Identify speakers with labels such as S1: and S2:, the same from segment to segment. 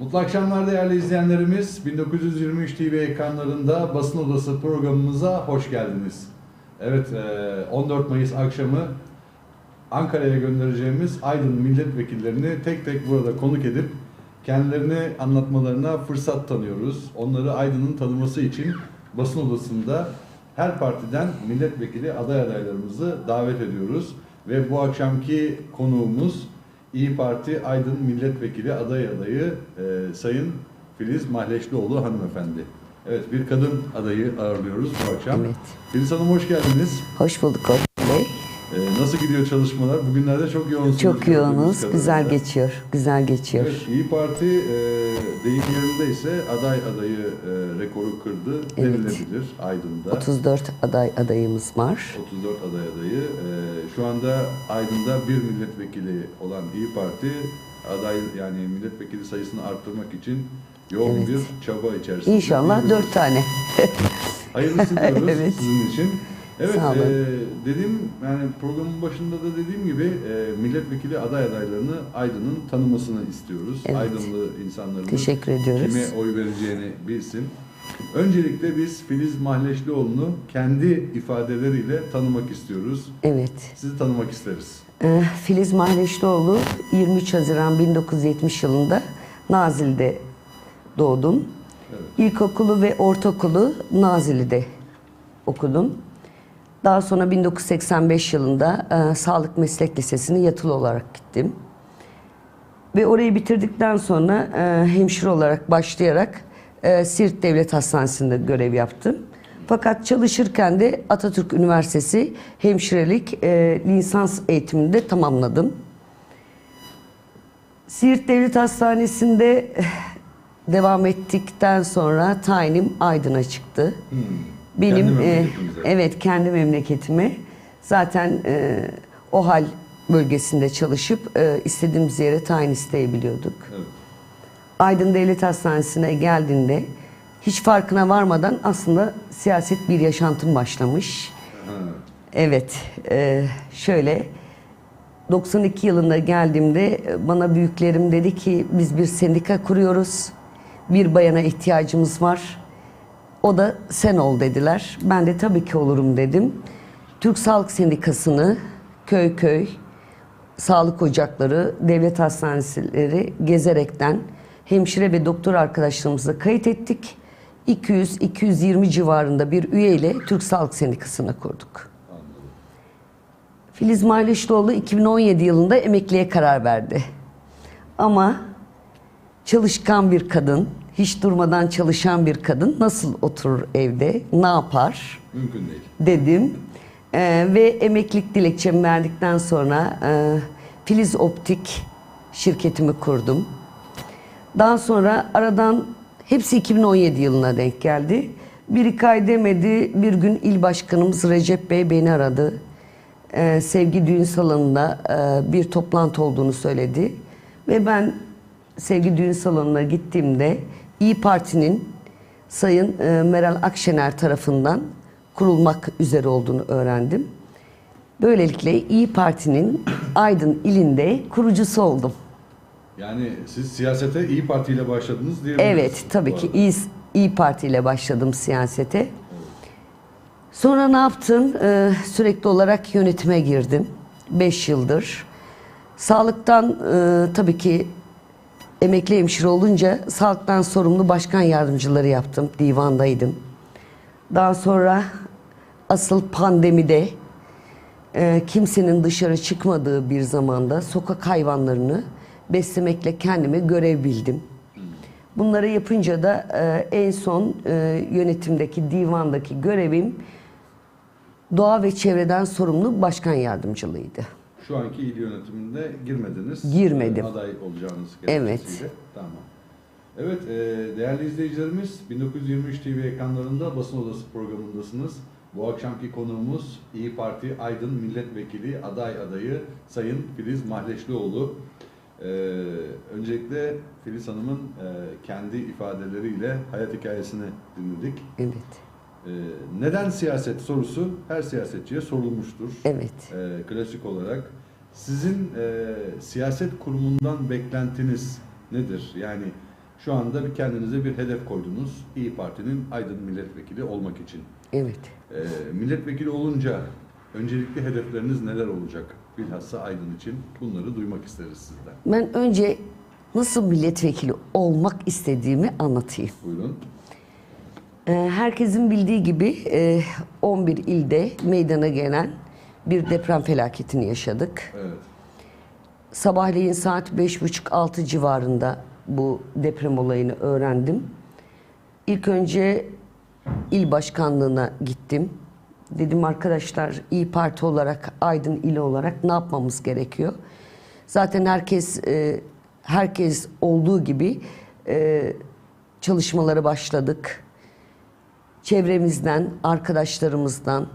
S1: Mutlu akşamlar değerli izleyenlerimiz. 1923 TV ekranlarında basın odası programımıza hoş geldiniz. Evet, e, 14 Mayıs akşamı Ankara'ya göndereceğimiz Aydın milletvekillerini tek tek burada konuk edip kendilerini anlatmalarına fırsat tanıyoruz. Onları Aydın'ın tanıması için basın odasında her partiden milletvekili aday adaylarımızı davet ediyoruz. Ve bu akşamki konuğumuz İyi Parti Aydın Milletvekili aday adayı e, Sayın Filiz Mahleşlioğlu hanımefendi. Evet bir kadın adayı ağırlıyoruz bu akşam.
S2: Evet.
S1: Filiz Hanım hoş geldiniz.
S2: Hoş bulduk
S1: nasıl gidiyor çalışmalar? Bugünlerde çok yoğunsunuz.
S2: Çok yoğunuz. Güzel
S1: kadarıyla.
S2: geçiyor. Güzel geçiyor.
S1: Evet, İyi Parti e, deyim yerinde ise aday adayı e, rekoru kırdı
S2: Evet.
S1: denilebilir Aydın'da.
S2: 34 aday adayımız var.
S1: 34 aday adayı. E, şu anda Aydın'da bir milletvekili olan İyi Parti aday yani milletvekili sayısını arttırmak için yoğun
S2: Evet.
S1: bir çaba içerisinde.
S2: İnşallah? 4 tane.
S1: Hayırlısı diyoruz
S2: Evet.
S1: sizin için. Evet,
S2: Sağ olun.
S1: e, dediğim yani programın başında da dediğim gibi e, milletvekili aday adaylarını Aydın'ın tanımasını istiyoruz.
S2: Evet.
S1: Aydınlı insanlarımız
S2: Teşekkür ediyoruz.
S1: kime oy vereceğini bilsin. Öncelikle biz Filiz Mahleşlioğlu'nu kendi ifadeleriyle tanımak istiyoruz.
S2: Evet.
S1: Sizi tanımak isteriz.
S2: Ee, Filiz Mahleşlioğlu 23 Haziran 1970 yılında Nazilli'de doğdum.
S1: Evet.
S2: İlkokulu ve ortaokulu Nazilli'de okudum. Daha sonra 1985 yılında e, Sağlık Meslek Lisesi'ne yatılı olarak gittim. Ve orayı bitirdikten sonra e, hemşire olarak başlayarak e, Siirt Devlet Hastanesi'nde görev yaptım. Fakat çalışırken de Atatürk Üniversitesi hemşirelik e, lisans eğitimini de tamamladım. Siirt Devlet Hastanesi'nde eh, devam ettikten sonra tayinim Aydın'a çıktı. Benim
S1: Kendi
S2: e, evet kendi memleketime zaten e, o hal bölgesinde çalışıp e, istediğimiz yere tayin isteyebiliyorduk.
S1: Evet.
S2: Aydın Devlet Hastanesi'ne geldiğinde hiç farkına varmadan aslında siyaset bir yaşantım başlamış.
S1: Ha,
S2: Evet, e, şöyle 92 yılında geldiğimde e, bana büyüklerim dedi ki biz bir sendika kuruyoruz. Bir bayana ihtiyacımız var. O da sen ol dediler. Ben de tabii ki olurum dedim. Türk Sağlık Sendikası'nı köy köy sağlık ocakları, devlet hastaneleri gezerekten hemşire ve doktor arkadaşlarımızla kayıt ettik. 200-220 civarında bir üyeyle Türk Sağlık Sendikası'nı kurduk. Filiz Mahleşlioğlu 2017 yılında emekliye karar verdi. Ama çalışkan bir kadın, hiç durmadan çalışan bir kadın nasıl oturur evde, ne yapar
S1: mümkün değil.
S2: dedim. Ee, ve emeklilik dilekçemi verdikten sonra e, Filiz Optik şirketimi kurdum. Daha sonra aradan hepsi 2017 yılına denk geldi. Bir iki ay demedi. Bir gün il başkanımız Recep Bey beni aradı. Ee, sevgi düğün salonunda e, bir toplantı olduğunu söyledi. Ve ben sevgi düğün salonuna gittiğimde İyi Parti'nin Sayın e, Meral Akşener tarafından kurulmak üzere olduğunu öğrendim. Böylelikle İyi Parti'nin Aydın ilinde kurucusu oldum.
S1: Yani siz siyasete İyi Parti ile başladınız diyebiliriz.
S2: Evet, tabii ki. İyi, İyi Parti ile başladım siyasete. Sonra ne yaptım? Ee, sürekli olarak yönetime girdim. Beş yıldır. Sağlıktan e, tabii ki emekli hemşire olunca sağlıktan sorumlu başkan yardımcıları yaptım. Divandaydım. Daha sonra asıl pandemide e, kimsenin dışarı çıkmadığı bir zamanda sokak hayvanlarını beslemekle kendime görev bildim. Bunları yapınca da e, en son e, yönetimdeki divandaki görevim doğa ve çevreden sorumlu başkan yardımcılığıydı.
S1: Şu anki il yönetiminde girmediniz.
S2: Girmedim.
S1: Ee, Aday olacağınız
S2: Evet.
S1: gerekçesiyle. Tamam. Evet, e, değerli izleyicilerimiz 1923 TV ekranlarında basın odası programındasınız. Bu akşamki konuğumuz İyi Parti Aydın Milletvekili aday adayı Sayın Filiz Mahleşlioğlu. Ee, öncelikle Filiz Hanım'ın e, kendi ifadeleriyle hayat hikayesini dinledik.
S2: Evet,
S1: Ee, neden siyaset sorusu her siyasetçiye sorulmuştur.
S2: evet.
S1: Ee, klasik olarak. Sizin e, siyaset kurumundan beklentiniz nedir? Yani Şu anda bir kendinize bir hedef koydunuz. İyi Parti'nin Aydın milletvekili olmak için.
S2: Evet.
S1: Ee, milletvekili olunca öncelikli hedefleriniz neler olacak? Bilhassa Aydın için bunları duymak isteriz sizden.
S2: Ben önce nasıl milletvekili olmak istediğimi anlatayım.
S1: Buyurun.
S2: Ee, Herkesin bildiği gibi e, 11 ilde meydana gelen bir deprem felaketini yaşadık.
S1: Evet.
S2: Sabahleyin saat 5.30-6 civarında bu deprem olayını öğrendim. İlk önce il başkanlığına gittim. Dedim arkadaşlar İyi Parti olarak, Aydın ili olarak ne yapmamız gerekiyor? Zaten herkes e, herkes olduğu gibi e, çalışmalara başladık. Çevremizden, arkadaşlarımızdan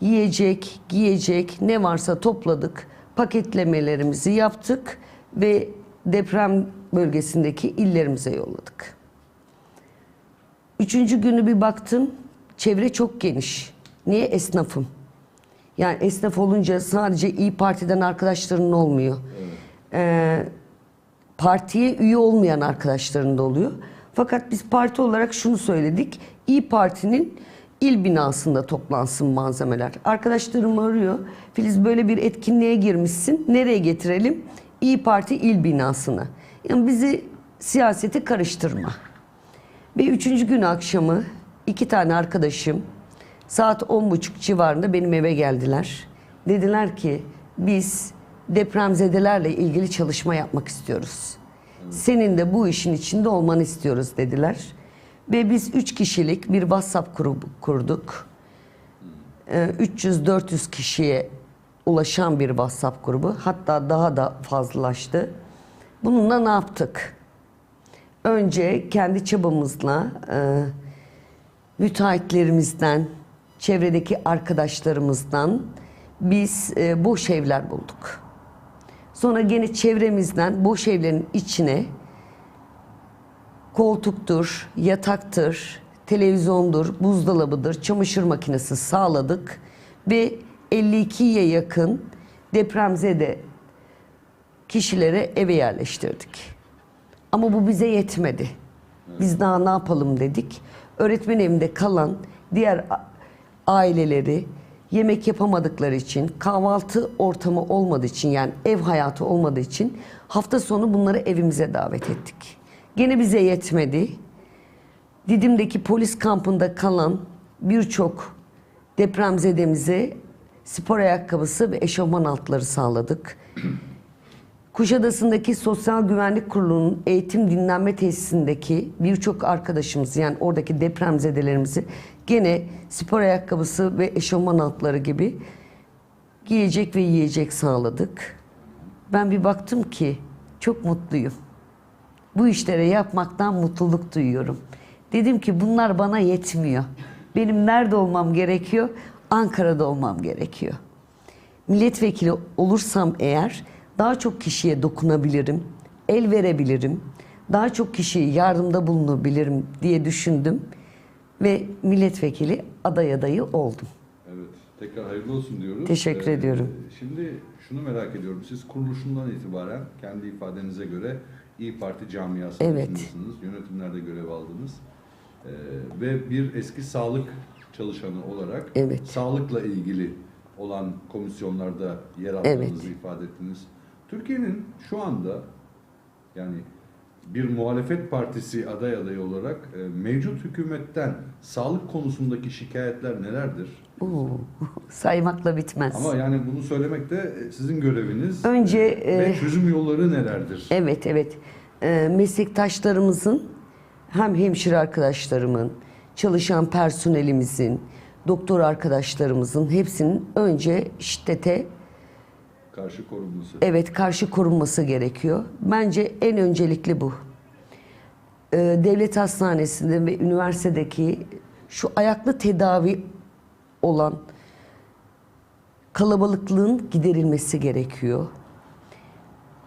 S2: yiyecek, giyecek ne varsa topladık. Paketlemelerimizi yaptık ve deprem bölgesindeki illerimize yolladık. Üçüncü günü bir baktım, çevre çok geniş. Niye? Esnafım. Yani esnaf olunca sadece İyi Parti'den arkadaşların olmuyor. Ee, partiye üye olmayan arkadaşların da oluyor. Fakat biz parti olarak şunu söyledik. İyi Parti'nin il binasında toplansın malzemeler. Arkadaşlarım arıyor. Filiz böyle bir etkinliğe girmişsin. Nereye getirelim? İyi Parti il binasına. Yani bizi siyasete karıştırma. Ve üçüncü gün akşamı iki tane arkadaşım saat on buçuk civarında benim eve geldiler. Dediler ki biz depremzedelerle ilgili çalışma yapmak istiyoruz. Senin de bu işin içinde olmanı istiyoruz dediler. Ve biz üç kişilik bir WhatsApp grubu kurduk. Ee, 300-400 kişiye ulaşan bir WhatsApp grubu. Hatta daha da fazlalaştı. Bununla ne yaptık? Önce kendi çabamızla e, müteahhitlerimizden, çevredeki arkadaşlarımızdan biz e, boş evler bulduk. Sonra gene çevremizden boş evlerin içine koltuktur, yataktır, televizyondur, buzdolabıdır, çamaşır makinesi sağladık ve 52'ye yakın depremzede kişilere eve yerleştirdik. Ama bu bize yetmedi. Biz daha ne yapalım dedik. Öğretmen evinde kalan diğer aileleri yemek yapamadıkları için, kahvaltı ortamı olmadığı için yani ev hayatı olmadığı için hafta sonu bunları evimize davet ettik. Gene bize yetmedi. Didim'deki polis kampında kalan birçok depremzedemize spor ayakkabısı ve eşofman altları sağladık. Kuşadası'ndaki Sosyal Güvenlik Kurulu'nun eğitim dinlenme tesisindeki birçok arkadaşımız yani oradaki depremzedelerimizi gene spor ayakkabısı ve eşofman altları gibi giyecek ve yiyecek sağladık. Ben bir baktım ki çok mutluyum. Bu işleri yapmaktan mutluluk duyuyorum. Dedim ki bunlar bana yetmiyor. Benim nerede olmam gerekiyor? Ankara'da olmam gerekiyor milletvekili olursam eğer daha çok kişiye dokunabilirim, el verebilirim, daha çok kişiye yardımda bulunabilirim diye düşündüm ve milletvekili aday adayı oldum.
S1: Evet. Tekrar hayırlı olsun diyoruz.
S2: Teşekkür
S1: Ee,
S2: ediyorum.
S1: Şimdi şunu merak ediyorum. Siz kuruluşundan itibaren kendi ifadenize göre İyi Parti camiasının
S2: Evet.
S1: Yönetimlerde görev aldınız. Ee, ve bir eski sağlık çalışanı olarak
S2: Evet.
S1: sağlıkla ilgili olan komisyonlarda yer aldığınızı
S2: Evet.
S1: ifade ettiniz. Türkiye'nin şu anda yani bir muhalefet partisi aday adayı olarak e, mevcut hükümetten sağlık konusundaki şikayetler nelerdir?
S2: Oo, saymakla bitmez.
S1: Ama yani bunu söylemek de e, sizin göreviniz.
S2: Önce,
S1: E, ve
S2: e,
S1: çözüm yolları nelerdir?
S2: Evet, evet. Ee, meslektaşlarımızın hem hemşire arkadaşlarımın, çalışan personelimizin, doktor arkadaşlarımızın hepsinin önce şiddete
S1: Karşı korunması.
S2: evet karşı korunması gerekiyor. Bence en öncelikli bu. Ee, devlet hastanesinde ve üniversitedeki şu ayaklı tedavi olan kalabalıklığın giderilmesi gerekiyor.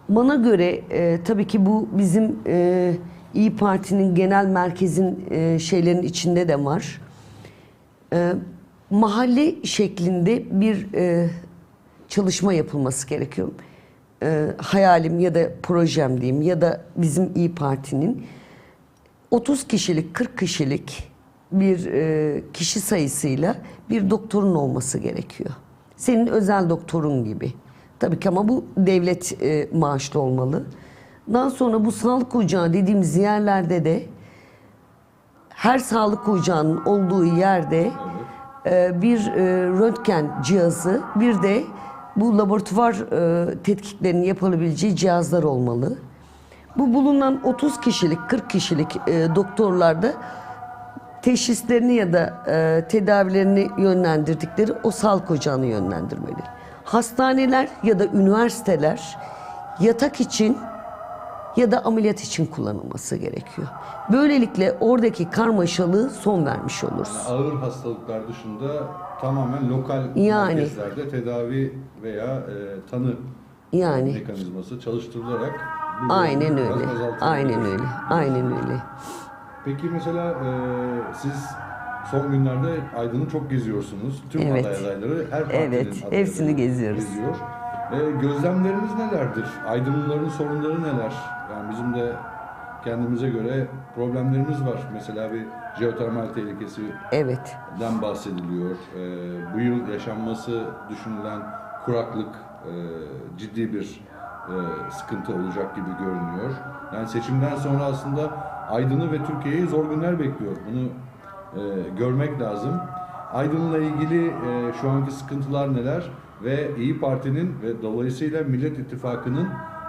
S2: Bana göre e, tabii ki bu bizim e, İyi Parti'nin genel merkezin e, şeylerin içinde de var. E, mahalle şeklinde bir e, çalışma yapılması gerekiyor. E, hayalim ya da projem diyeyim ya da bizim İyi Parti'nin 30 kişilik, 40 kişilik bir e, kişi sayısıyla bir doktorun olması gerekiyor. Senin özel doktorun gibi. Tabii ki ama bu devlet e, maaşlı olmalı. Daha sonra bu sağlık ocağı dediğimiz yerlerde de her sağlık ocağının olduğu yerde e, bir e, röntgen cihazı, bir de bu laboratuvar e, tetkiklerinin yapılabileceği cihazlar olmalı. Bu bulunan 30 kişilik, 40 kişilik e, doktorlarda teşhislerini ya da e, tedavilerini yönlendirdikleri o sağlık ocağını yönlendirmeli. Hastaneler ya da üniversiteler yatak için ya da ameliyat için kullanılması gerekiyor. Böylelikle oradaki karmaşalığı son vermiş oluruz.
S1: Ağır hastalıklar dışında tamamen lokal
S2: Yani.
S1: merkezlerde tedavi veya e, tanı
S2: Yani.
S1: mekanizması çalıştırılarak
S2: Aynen öyle. Aynen öyle. Aynen öyle.
S1: Peki mesela e, siz son günlerde Aydın'ı çok geziyorsunuz. Tüm
S2: Evet.
S1: aday adayları her partinin
S2: Evet, hepsini geziyoruz.
S1: Geziyor. E, gözlemleriniz nelerdir? Aydınlıların sorunları neler? Yani bizim de kendimize göre problemlerimiz var. Mesela bir jeotermal tehlikesi
S2: Evet.
S1: den bahsediliyor. Ee, bu yıl yaşanması düşünülen kuraklık e, ciddi bir e, sıkıntı olacak gibi görünüyor. Yani seçimden sonra aslında Aydın'ı ve Türkiye'yi zor günler bekliyor. Bunu e, görmek lazım. Aydın'la ilgili e, şu anki sıkıntılar neler ve İyi Parti'nin ve dolayısıyla Millet İttifakı'nın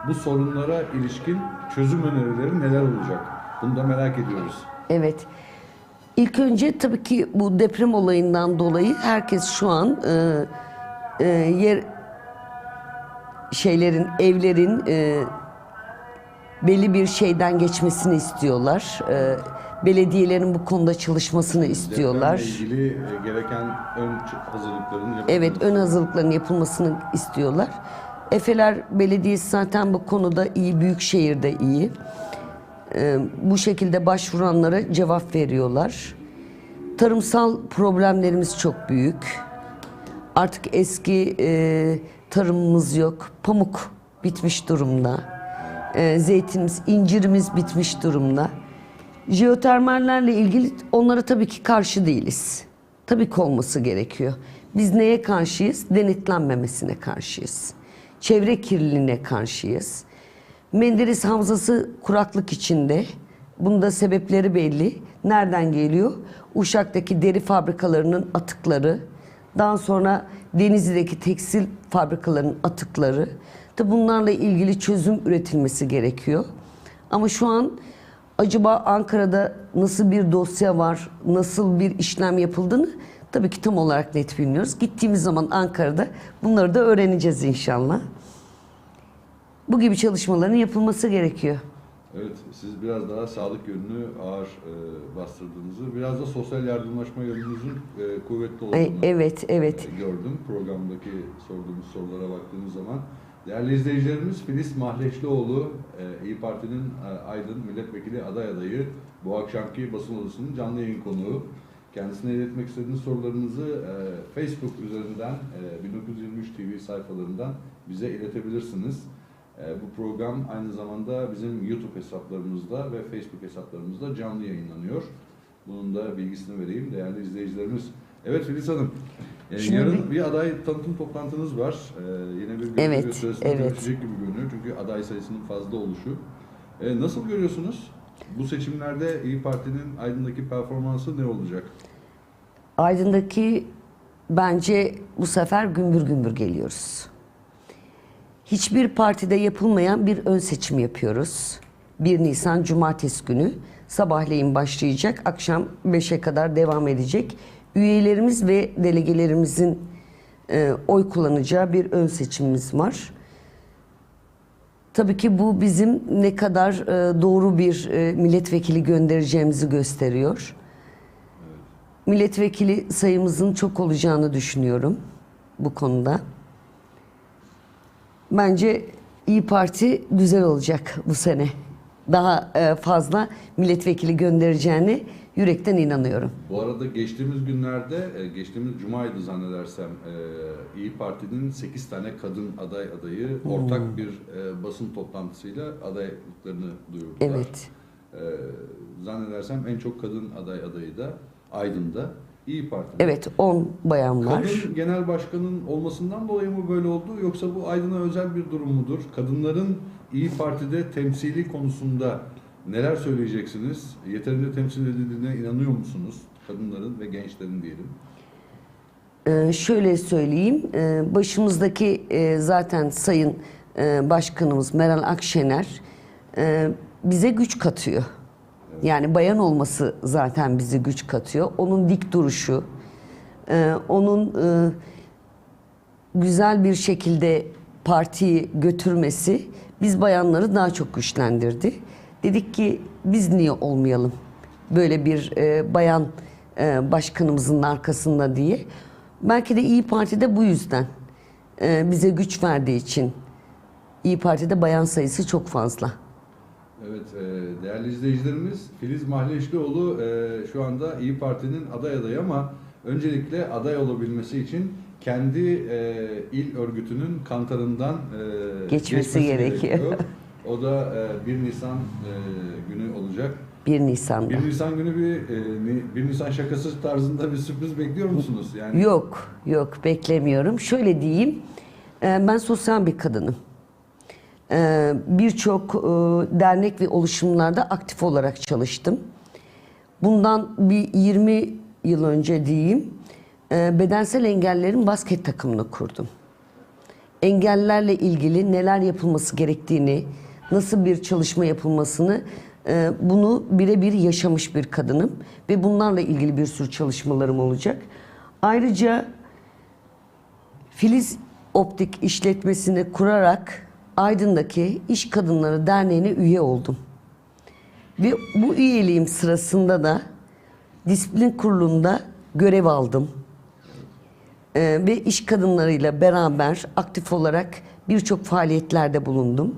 S1: bu sorunlara ilişkin çözüm önerileri neler olacak? Bunu da merak ediyoruz.
S2: Evet. İlk önce tabii ki bu deprem olayından dolayı herkes şu an e, e, yer şeylerin, evlerin e, belli bir şeyden geçmesini istiyorlar. E, belediyelerin bu konuda çalışmasını istiyorlar.
S1: Depremle ilgili e, gereken ön hazırlıkların yapılması.
S2: Evet, ön hazırlıkların yapılmasını istiyorlar. Efeler Belediyesi zaten bu konuda iyi, büyükşehirde iyi. Ee, bu şekilde başvuranlara cevap veriyorlar. Tarımsal problemlerimiz çok büyük. Artık eski e, tarımımız yok. Pamuk bitmiş durumda. E, zeytinimiz, incirimiz bitmiş durumda. Jeotermallerle ilgili onlara tabii ki karşı değiliz. Tabii ki olması gerekiyor. Biz neye karşıyız? Denetlenmemesine karşıyız. Çevre kirliliğine karşıyız. Menderes Havzası kuraklık içinde. Bunda sebepleri belli. Nereden geliyor? Uşak'taki deri fabrikalarının atıkları, daha sonra Denizli'deki tekstil fabrikalarının atıkları. Tabi bunlarla ilgili çözüm üretilmesi gerekiyor. Ama şu an acaba Ankara'da nasıl bir dosya var, nasıl bir işlem yapıldığını tabii ki tam olarak net bilmiyoruz. Gittiğimiz zaman Ankara'da bunları da öğreneceğiz inşallah. Bu gibi çalışmaların yapılması gerekiyor.
S1: Evet, siz biraz daha sağlık yönünü ağır e, bastırdığınızı, biraz da sosyal yardımlaşma yönünüzün e, kuvvetli olduğunu
S2: Ay, evet, evet.
S1: e, gördüm. Programdaki sorduğumuz sorulara baktığımız zaman. Değerli izleyicilerimiz Filiz Mahleşlioğlu, e, İyi Parti'nin e, Aydın Milletvekili aday adayı, bu akşamki basın odasının canlı yayın konuğu. Kendisine iletmek istediğiniz sorularınızı e, Facebook üzerinden, e, 1923 TV sayfalarından bize iletebilirsiniz. E, bu program aynı zamanda bizim YouTube hesaplarımızda ve Facebook hesaplarımızda canlı yayınlanıyor. Bunun da bilgisini vereyim değerli izleyicilerimiz. Evet Filiz Hanım, e,
S2: Şimdi
S1: yarın bir aday tanıtım toplantınız var. E, yine bir
S2: Evet,
S1: görüşme süresinde
S2: evet.
S1: gibi görünüyor çünkü aday sayısının fazla oluşu. E, nasıl görüyorsunuz? Bu seçimlerde İyi Parti'nin Aydın'daki performansı ne olacak?
S2: Aydın'daki bence bu sefer gümbür gümbür geliyoruz. Hiçbir partide yapılmayan bir ön seçim yapıyoruz. 1 Nisan Cumartesi günü sabahleyin başlayacak, akşam 5'e kadar devam edecek. Üyelerimiz ve delegelerimizin e, oy kullanacağı bir ön seçimimiz var. Tabii ki bu bizim ne kadar e, doğru bir e, milletvekili göndereceğimizi gösteriyor. Milletvekili sayımızın çok olacağını düşünüyorum bu konuda. Bence İyi Parti güzel olacak bu sene. Daha e, fazla milletvekili göndereceğine yürekten inanıyorum.
S1: Bu arada geçtiğimiz günlerde, e, geçtiğimiz Cuma'ydı zannedersem, e, İyi Parti'nin 8 tane kadın aday adayı ortak bir e, basın toplantısıyla adaylıklarını duyurdular.
S2: Evet.
S1: Zannedersem en çok kadın aday adayı da Aydın'da İyi Parti.
S2: Evet 10 bayan var.
S1: Kadın genel başkanın olmasından dolayı mı böyle oldu yoksa bu Aydın'a özel bir durum mudur? Kadınların İyi Parti'de temsili konusunda neler söyleyeceksiniz? Yeterince temsil edildiğine inanıyor musunuz? Kadınların ve gençlerin diyelim.
S2: Ee, şöyle söyleyeyim, e, başımızdaki e, zaten Sayın e, Başkanımız Meral Akşener e, bize güç katıyor. Yani bayan olması zaten bize güç katıyor. Onun dik duruşu, e, onun e, güzel bir şekilde partiyi götürmesi biz bayanları daha çok güçlendirdi. Dedik ki biz niye olmayalım böyle bir e, bayan e, başkanımızın arkasında diye. Belki de İyi Parti'de bu yüzden e, bize güç verdiği için İyi Parti'de bayan sayısı çok fazla.
S1: Evet e, değerli izleyicilerimiz Filiz Mahleşlioğlu e, şu anda İyi Parti'nin aday adayı ama öncelikle aday olabilmesi için kendi e, il örgütünün kantarından e,
S2: Geçmesi gerekiyor.
S1: O da e, 1 Nisan e, günü olacak.
S2: 1 Nisan'da.
S1: 1 Nisan günü bir e, ni- 1 Nisan şakası tarzında bir sürpriz bekliyor musunuz? Yani
S2: Yok, yok beklemiyorum. Şöyle diyeyim, ben sosyal bir kadınım. E, Birçok e, dernek ve oluşumlarda aktif olarak çalıştım. Bundan bir 20 yıl önce diyeyim, e, bedensel engellerin basket takımını kurdum. Engellerle ilgili neler yapılması gerektiğini, nasıl bir çalışma yapılmasını e, bunu birebir yaşamış bir kadınım ve bunlarla ilgili bir sürü çalışmalarım olacak. Ayrıca Filiz Optik işletmesini kurarak Aydın'daki İş Kadınları Derneği'ne üye oldum. Ve bu üyeliğim sırasında da disiplin kurulunda görev aldım. Ee, ve iş kadınlarıyla beraber aktif olarak birçok faaliyetlerde bulundum.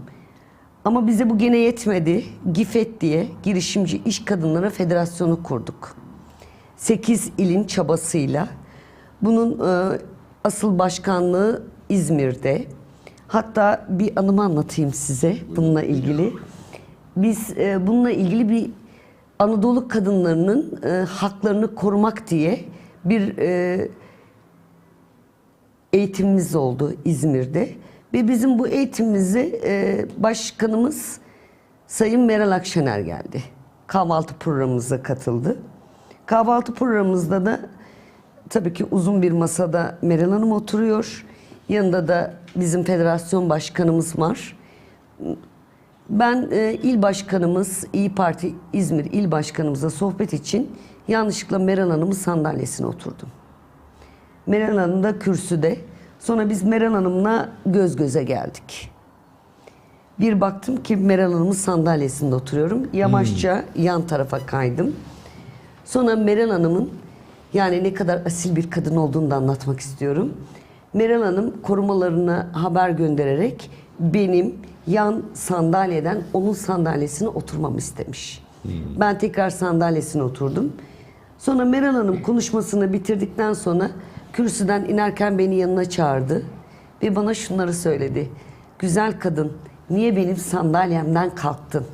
S2: Ama bize bu gene yetmedi. GİFET diye Girişimci İş Kadınları Federasyonu kurduk. 8 ilin çabasıyla. Bunun e, asıl başkanlığı İzmir'de. Hatta bir anımı anlatayım size bununla ilgili. Biz e, bununla ilgili bir Anadolu kadınlarının e, haklarını korumak diye bir e, eğitimimiz oldu İzmir'de. Ve bizim bu eğitimimize e, başkanımız Sayın Meral Akşener geldi. Kahvaltı programımıza katıldı. Kahvaltı programımızda da tabii ki uzun bir masada Meral Hanım oturuyor. Yanında da bizim federasyon başkanımız var. Ben e, il başkanımız, İyi Parti İzmir il başkanımıza sohbet için yanlışlıkla Meral Hanım'ın sandalyesine oturdum. Meral Hanım da kürsüde. Sonra biz Meral Hanım'la göz göze geldik. Bir baktım ki Meral Hanım'ın sandalyesinde oturuyorum. Yamaçça yan tarafa kaydım. Sonra Meral Hanım'ın yani ne kadar asil bir kadın olduğunu da anlatmak istiyorum. Meral Hanım korumalarına haber göndererek benim yan sandalyeden onun sandalyesine oturmamı istemiş. Ben tekrar sandalyesine oturdum. Sonra Meral Hanım konuşmasını bitirdikten sonra kürsüden inerken beni yanına çağırdı ve bana şunları söyledi. Güzel kadın, niye benim sandalyemden kalktın?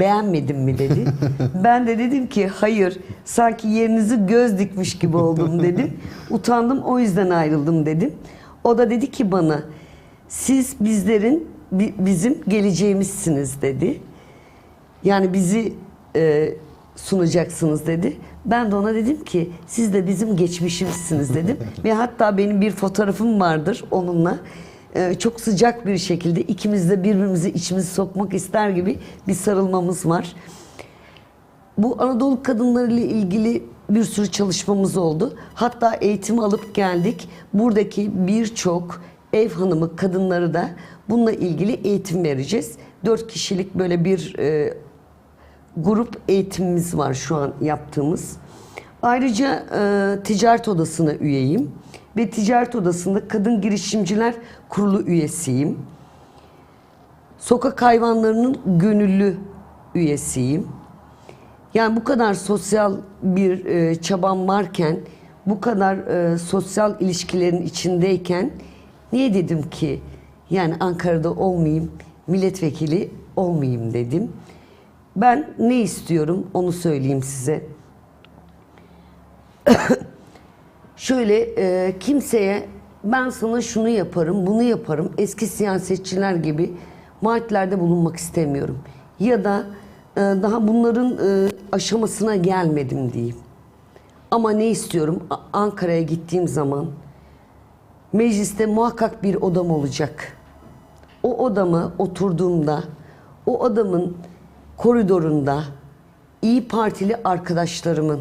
S2: Beğenmedin mi dedi. ben de dedim ki hayır sanki yerinizi göz dikmiş gibi oldum dedim. Utandım o yüzden ayrıldım dedim. O da dedi ki bana siz bizlerin bi- bizim geleceğimizsiniz dedi. Yani bizi e, sunacaksınız dedi. Ben de ona dedim ki siz de bizim geçmişimizsiniz dedim. Ve hatta benim bir fotoğrafım vardır onunla. E, çok sıcak bir şekilde ikimiz de birbirimizi içimizi sokmak ister gibi bir sarılmamız var. Bu Anadolu kadınları ile ilgili bir sürü çalışmamız oldu. Hatta eğitim alıp geldik. Buradaki birçok ev hanımı kadınları da bununla ilgili eğitim vereceğiz. Dört kişilik böyle bir e, grup eğitimimiz var şu an yaptığımız. Ayrıca e, ticaret odasına üyeyim ve ticaret odasında kadın girişimciler kurulu üyesiyim. Sokak hayvanlarının gönüllü üyesiyim. Yani bu kadar sosyal bir e, çabam varken, bu kadar e, sosyal ilişkilerin içindeyken niye dedim ki yani Ankara'da olmayayım, milletvekili olmayayım dedim. Ben ne istiyorum onu söyleyeyim size. Şöyle e, kimseye ben sana şunu yaparım, bunu yaparım eski siyasetçiler gibi vaatlerde bulunmak istemiyorum. Ya da e, daha bunların e, aşamasına gelmedim diyeyim. Ama ne istiyorum? Ankara'ya gittiğim zaman mecliste muhakkak bir odam olacak. O odama oturduğumda o adamın koridorunda İyi Partili arkadaşlarımın,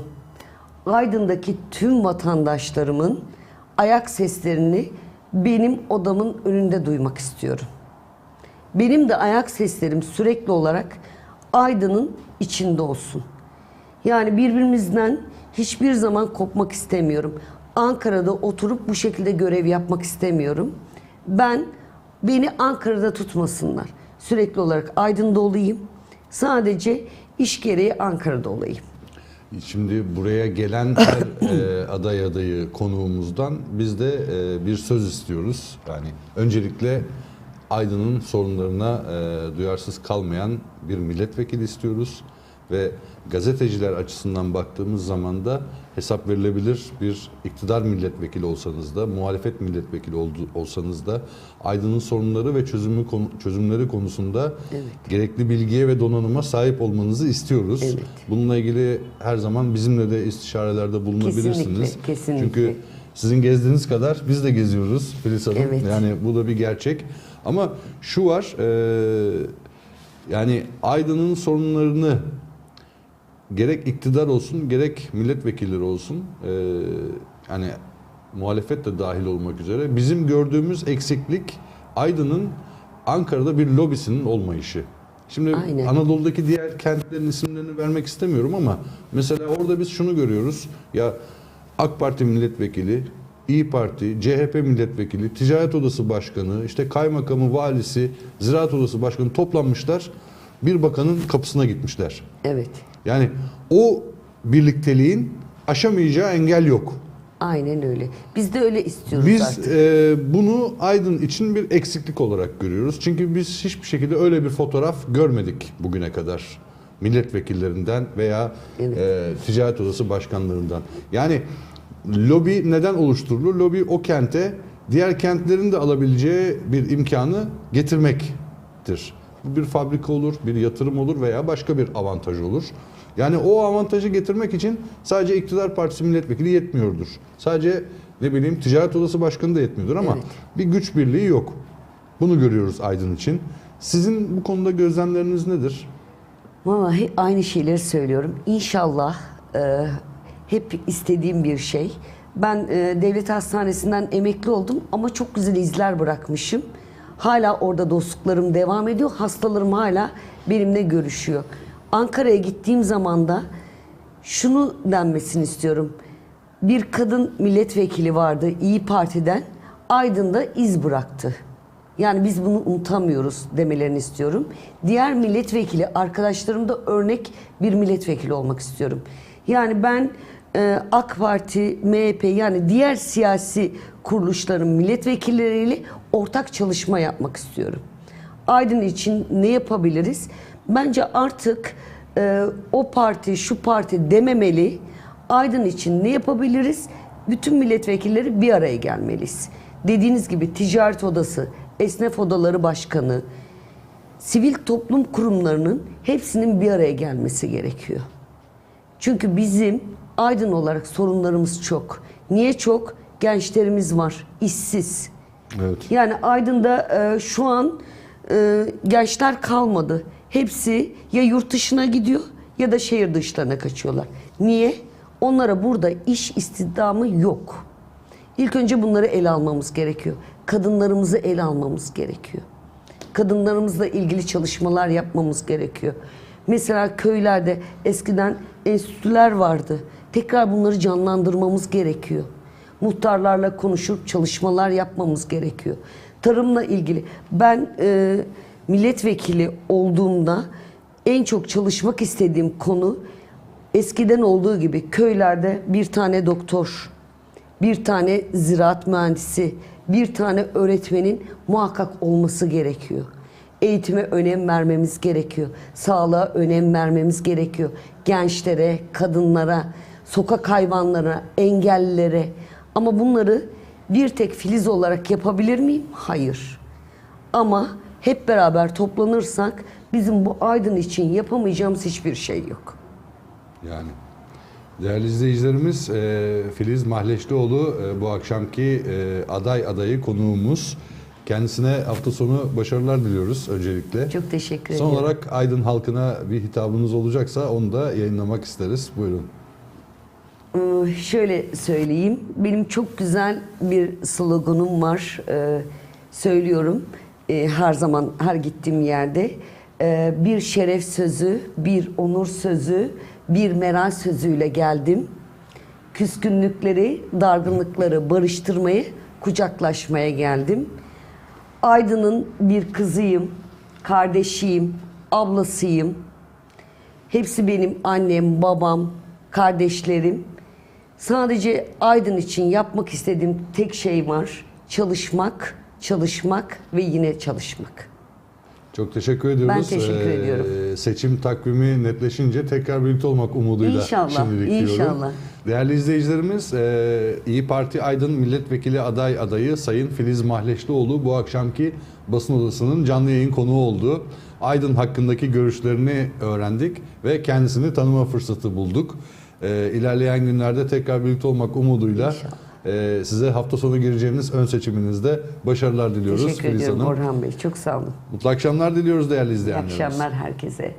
S2: Aydın'daki tüm vatandaşlarımın ayak seslerini benim odamın önünde duymak istiyorum. Benim de ayak seslerim sürekli olarak Aydın'ın içinde olsun. Yani birbirimizden hiçbir zaman kopmak istemiyorum. Ankara'da oturup bu şekilde görev yapmak istemiyorum. Ben beni Ankara'da tutmasınlar. Sürekli olarak Aydın'da olayım. Sadece iş gereği Ankara'da olayım.
S1: Şimdi buraya gelen her e, aday adayı konuğumuzdan biz de e, bir söz istiyoruz. Yani öncelikle Aydın'ın sorunlarına e, duyarsız kalmayan bir milletvekili istiyoruz ve gazeteciler açısından baktığımız zaman da hesap verilebilir bir iktidar milletvekili olsanız da, muhalefet milletvekili olsanız da Aydın'ın sorunları ve çözümü çözümleri konusunda
S2: Evet.
S1: gerekli bilgiye ve donanıma sahip olmanızı istiyoruz.
S2: Evet.
S1: Bununla ilgili her zaman bizimle de istişarelerde bulunabilirsiniz.
S2: Kesinlikle, kesinlikle.
S1: Çünkü sizin gezdiğiniz kadar biz de geziyoruz Filiz Hanım.
S2: Evet.
S1: Yani bu da bir gerçek. Ama şu var, e, yani Aydın'ın sorunlarını gerek iktidar olsun gerek milletvekilleri olsun e, yani muhalefet de dahil olmak üzere bizim gördüğümüz eksiklik Aydın'ın Ankara'da bir lobisinin olmayışı. Şimdi
S2: Aynen.
S1: Anadolu'daki diğer kentlerin isimlerini vermek istemiyorum ama mesela orada biz şunu görüyoruz. Ya AK Parti milletvekili, İyi Parti, CHP milletvekili, Ticaret Odası Başkanı, işte kaymakamı, valisi, Ziraat Odası Başkanı toplanmışlar. Bir bakanın kapısına gitmişler.
S2: Evet.
S1: Yani o birlikteliğin aşamayacağı engel yok.
S2: Aynen öyle. Biz de öyle istiyoruz
S1: Biz
S2: artık.
S1: e, bunu Aydın için bir eksiklik olarak görüyoruz. Çünkü biz hiçbir şekilde öyle bir fotoğraf görmedik bugüne kadar. Milletvekillerinden veya
S2: Evet.
S1: e, ticaret odası başkanlarından. Yani lobi neden oluşturulur? Lobi o kente diğer kentlerin de alabileceği bir imkanı getirmektir. Bu bir fabrika olur, bir yatırım olur veya başka bir avantaj olur. Yani o avantajı getirmek için sadece iktidar partisi milletvekili yetmiyordur. Sadece ne bileyim ticaret odası başkanı da yetmiyordur ama
S2: Evet.
S1: bir güç birliği yok. Bunu görüyoruz Aydın için. Sizin bu konuda gözlemleriniz nedir?
S2: Vallahi aynı şeyleri söylüyorum. İnşallah e, hep istediğim bir şey. Ben e, devlet hastanesinden emekli oldum ama çok güzel izler bırakmışım. Hala orada dostluklarım devam ediyor. Hastalarım hala benimle görüşüyor. Ankara'ya gittiğim zaman da şunu denmesini istiyorum. Bir kadın milletvekili vardı İyi Parti'den. Aydın'da iz bıraktı. Yani biz bunu unutamıyoruz demelerini istiyorum. Diğer milletvekili arkadaşlarım da örnek bir milletvekili olmak istiyorum. Yani ben e, AK Parti, MHP yani diğer siyasi kuruluşların milletvekilleriyle ortak çalışma yapmak istiyorum. Aydın için ne yapabiliriz? Bence artık e, o parti, şu parti dememeli. Aydın için ne yapabiliriz? Bütün milletvekilleri bir araya gelmeliyiz. Dediğiniz gibi ticaret odası, esnaf odaları başkanı, sivil toplum kurumlarının hepsinin bir araya gelmesi gerekiyor. Çünkü bizim Aydın olarak sorunlarımız çok. Niye çok? Gençlerimiz var, işsiz.
S1: Evet.
S2: Yani Aydın'da e, şu an e, gençler kalmadı. Hepsi ya yurt dışına gidiyor ya da şehir dışlarına kaçıyorlar. Niye? Onlara burada iş istihdamı yok. İlk önce bunları ele almamız gerekiyor. Kadınlarımızı ele almamız gerekiyor. Kadınlarımızla ilgili çalışmalar yapmamız gerekiyor. Mesela köylerde eskiden enstitüler vardı. Tekrar bunları canlandırmamız gerekiyor. Muhtarlarla konuşup çalışmalar yapmamız gerekiyor. Tarımla ilgili ben e, milletvekili olduğumda en çok çalışmak istediğim konu eskiden olduğu gibi köylerde bir tane doktor, bir tane ziraat mühendisi, bir tane öğretmenin muhakkak olması gerekiyor. Eğitime önem vermemiz gerekiyor. Sağlığa önem vermemiz gerekiyor. Gençlere, kadınlara, sokak hayvanlara, engellilere. Ama bunları bir tek Filiz olarak yapabilir miyim? Hayır. Ama hep beraber toplanırsak bizim bu Aydın için yapamayacağımız hiçbir şey yok.
S1: Yani değerli izleyicilerimiz e, Filiz Mahleşlioğlu e, bu akşamki e, aday adayı konuğumuz. Kendisine hafta sonu başarılar diliyoruz öncelikle.
S2: Çok teşekkür
S1: Son
S2: ederim.
S1: olarak Aydın halkına bir hitabınız olacaksa onu da yayınlamak isteriz. Buyurun.
S2: Ee, Şöyle söyleyeyim. Benim çok güzel bir sloganım var. Ee, söylüyorum ee, her zaman her gittiğim yerde. Ee, bir şeref sözü, bir onur sözü, bir meral sözüyle geldim. Küskünlükleri, dargınlıkları barıştırmayı, kucaklaşmaya geldim. Aydın'ın bir kızıyım, kardeşiyim, ablasıyım. Hepsi benim annem, babam, kardeşlerim. Sadece Aydın için yapmak istediğim tek şey var. Çalışmak, çalışmak ve yine çalışmak.
S1: Çok teşekkür ediyoruz.
S2: Ben teşekkür ediyorum.
S1: Seçim takvimi netleşince tekrar birlikte olmak umuduyla
S2: İnşallah,
S1: şimdilik diyorum.
S2: inşallah.
S1: Değerli izleyicilerimiz, e, İyi Parti Aydın Milletvekili aday adayı Sayın Filiz Mahleşlioğlu bu akşamki basın odasının canlı yayın konuğu oldu. Aydın hakkındaki görüşlerini öğrendik ve kendisini tanıma fırsatı bulduk. E, ilerleyen günlerde tekrar birlikte olmak umuduyla
S2: İnşallah.
S1: e, size hafta sonu gireceğiniz ön seçiminizde başarılar diliyoruz
S2: Teşekkür
S1: Filiz
S2: ediyorum
S1: Hanım.
S2: Orhan Bey. Çok sağ olun.
S1: Mutlu akşamlar diliyoruz değerli
S2: İyi
S1: izleyenlerimiz.
S2: akşamlar herkese.